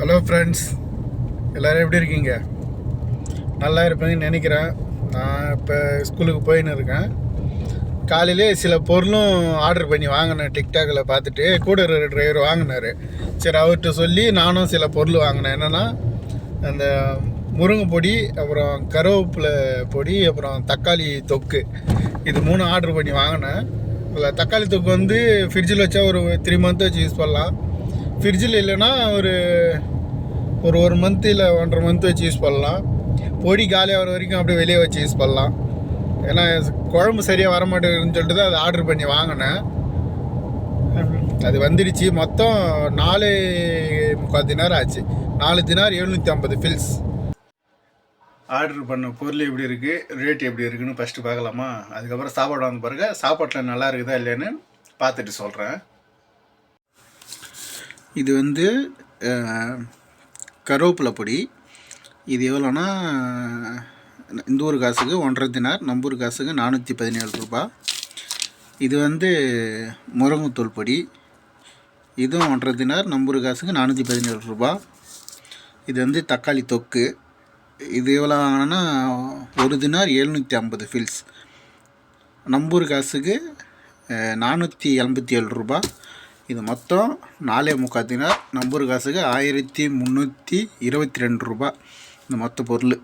Hello friends எல்லோரும் எப்படி இருக்கீங்க? நல்லா இருப்பேன்னு நினைக்கிறேன். நான் இப்போ ஸ்கூலுக்கு போயின்னு இருக்கேன். காலையிலே சில பொருளும் ஆர்டர் பண்ணி வாங்கினேன். டிக்டாக்கில் பார்த்துட்டு கூட இருக்கிற டிரைவர் வாங்கினார். சரி அவர்கிட்ட சொல்லி நானும் சில பொருள் வாங்கினேன். என்னென்னா அந்த முருங்கை பொடி அப்புறம் கருவேப்பிலை பொடி அப்புறம் தக்காளி தொக்கு. இது மூணு ஆர்டர் பண்ணி வாங்கினேன். இல்லை தக்காளி தொக்கு வந்து ஃப்ரிட்ஜில் வச்சா ஒரு த்ரீ மந்த் வச்சு யூஸ் பண்ணலாம். ஃப்ரிட்ஜில் இல்லைன்னா ஒரு ஒரு ஒரு மந்த் இல்லை ஒன்றரை மந்த் வச்சு யூஸ் பண்ணலாம். பொடி காலியாகிற வரைக்கும் அப்படியே வெளியே வச்சு யூஸ் பண்ணலாம். ஏன்னா குழம்பு சரியாக வர மாட்டேங்குதுன்னு சொல்லிட்டு தான் அதை ஆர்டர் பண்ணி வாங்கினேன். அது வந்துடுச்சு. மொத்தம் நாலு முக்கால் தினார் ஆச்சு. நாலு தினார் எழுநூற்றி ஐம்பது ஃபில்ஸ் ஆர்டர் பண்ண பொருள் எப்படி இருக்குது ரேட் எப்படி இருக்குதுன்னு ஃபஸ்ட்டு பார்க்கலாமா? அதுக்கப்புறம் சாப்பாடு வாங்க பிறகு சாப்பாட்டில் நல்லா இருக்குதா இல்லைன்னு பார்த்துட்டு சொல்கிறேன் இது வந்து கருவேப்பிலை பொடி. இது எவ்வளோன்னா இந்த ஊர் காசுக்கு ஒன்றரை தினார் நம்பூர் காசுக்கு நானூற்றி பதினேழு ரூபாய் இது வந்து முருங்கைத்தூள் பொடி. இதுவும் ஒன்றரை தினார் நம்பூர் காசுக்கு நானூற்றி பதினேழு ரூபா. இது வந்து தக்காளி தொக்கு. இது எவ்வளோ வாங்கினேன்னா ஒரு தினார் எழுநூற்றி ஐம்பது ஃபில்ஸ் நம்பூர் காசுக்கு நானூற்றி எண்பத்தி ஏழு ரூபா. இது மொத்தம் நாலே முக்கால் தினார் நம்பூர் காசுக்கு ஆயிரத்தி முந்நூற்றி இருபத்தி ரெண்டு ரூபாய் இந்த மொத்த பொருள்.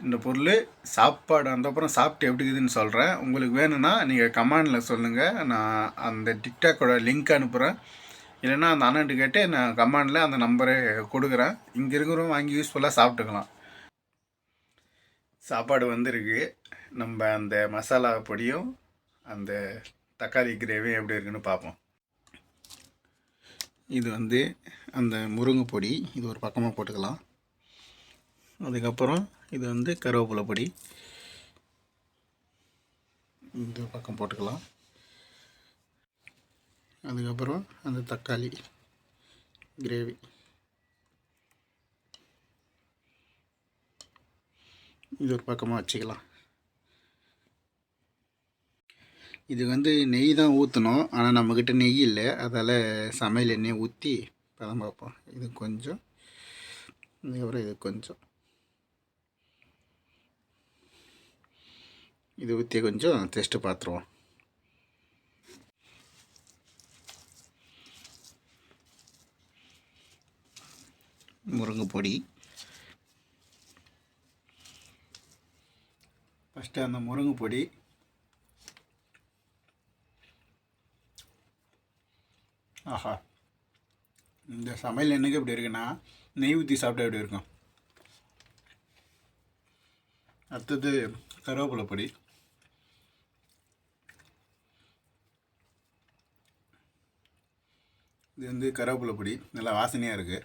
இந்த பொருள் சாப்பாடு அந்த அப்புறம் சாப்பிட்டு எப்படி இருக்குதுன்னு சொல்கிறேன் உங்களுக்கு வேணும்னா நீங்கள் கமெண்டில் சொல்லுங்கள் நான் அந்த டிக்டாக்கோட லிங்க் அனுப்புகிறேன் இல்லைன்னா அந்த அண்ணன்ட்டு கேட்டு நான் கமெண்டில் அந்த நம்பரை கொடுக்குறேன். இங்கே இருக்கிறவங்க வாங்கி யூஸ்ஃபுல்லாக சாப்பிட்டுக்கலாம். சாப்பாடு வந்திருக்கு. நம்ம அந்த மசாலா பொடியும் அந்த தக்காளி கிரேவியும் எப்படி இருக்குன்னு பார்ப்போம். இது வந்து அந்த முருங்கை பொடி இது ஒரு பக்கமாக போட்டுக்கலாம். அதுக்கப்புறம் இது வந்து கருவேப்பிலை பொடி. இந்த பக்கம் போட்டுக்கலாம். அதுக்கப்புறம் அந்த தக்காளி கிரேவி. இது ஒரு பக்கமாக வச்சுக்கலாம். இது வந்து நெய் தான் ஊற்றணும் ஆனால் நம்மக்கிட்ட நெய் இல்லை. அதால் சமையல் எண்ணெய் ஊற்றி பதம் பார்ப்போம். இது கொஞ்சம். அதுக்கப்புறம் இது கொஞ்சம். இது ஊற்றி கொஞ்சம் டெஸ்ட்டு பார்த்துருவோம். முருங்கை பொடி. ஃபஸ்ட்டு அந்த முருங்கை பொடி. ஆஹா. இந்த சமையல் எனக்கு எப்படி இருக்குன்னா நெய் ஊற்றி சாப்பிட்டா எப்படி இருக்கும்? அடுத்தது கருவேப்பிலை பொடி. இது வந்து கருவேப்பிலை பொடி. நல்லா வாசனையாக இருக்குது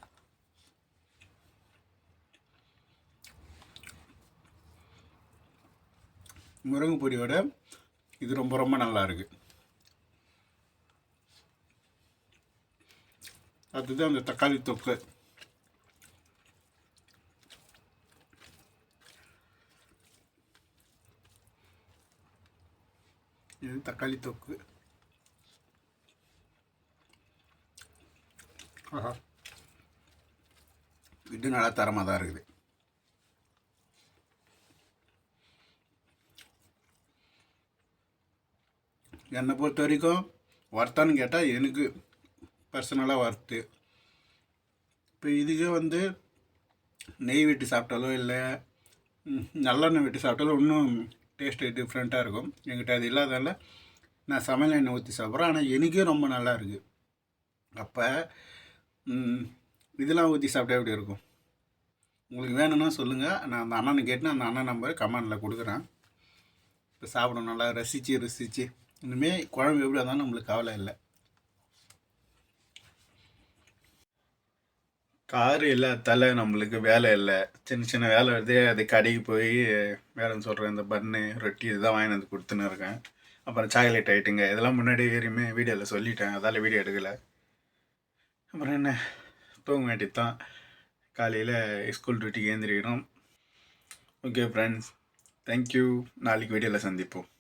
முருங்கை பொடியோட இது ரொம்ப ரொம்ப நல்லா இருக்குது அடுத்தது அந்த தக்காளி தொக்கு. இது தக்காளி தொக்கு. ஆஹா. இது நல்லா தரமாக தான் இருக்குது. என்னை பொறுத்த வரைக்கும் வர்த்தான்னு கேட்டால் எனக்கு பர்சனலாக ஒர்த்து இப்போ இதுக்கே வந்து நெய் வெட்டி சாப்பிட்டாலோ இல்லை நல்லெண்ணெய் வெட்டி சாப்பிட்டாலோ இன்னும் டேஸ்ட்டு டிஃப்ரெண்ட்டாக இருக்கும். என்கிட்ட அது இல்லாதால நான் சமையல் எண்ணெய் ஊற்றி சாப்பிட்றேன். ஆனால் எனக்கே ரொம்ப நல்லா இருக்குது அப்போ இதெல்லாம் ஊற்றி சாப்பிட்டா எப்படி இருக்கும்? உங்களுக்கு வேணும்னா சொல்லுங்கள் நான் அந்த அண்ணனை கேட்டு அந்த அண்ணன் நம்பர் கமெண்டில் கொடுக்குறேன். இப்போ சாப்பிடணும் நல்லா ரசித்து ரசித்து இனிமேல் குழம்பு எப்படி இருந்தாலும் நம்மளுக்கு கவலை இல்லை. காரு இல்லாதால நம்மளுக்கு வேலை இல்லை. சின்ன சின்ன வேலை வருது. அது கடைக்கு போய் வேலைன்னு சொல்கிறேன் இந்த பன்னு ரொட்டி இதுதான் வாங்கி வந்து கொடுத்துன்னு இருக்கேன். அப்புறம் சாக்லேட் ஐட்டுங்க இதெல்லாம் முன்னாடி வரையுமே வீடியோவில் சொல்லிட்டேன். அதால் வீடியோ எடுக்கலை. அப்புறம் என்ன? தூங்க வேண்டியது தான் காலையில் ஸ்கூல் டியூட்டிக்கு ஏந்திரிக்கிறோம். ஓகே ஃப்ரெண்ட்ஸ் தேங்க்யூ நாளைக்கு வீடியோவில் சந்திப்போம்.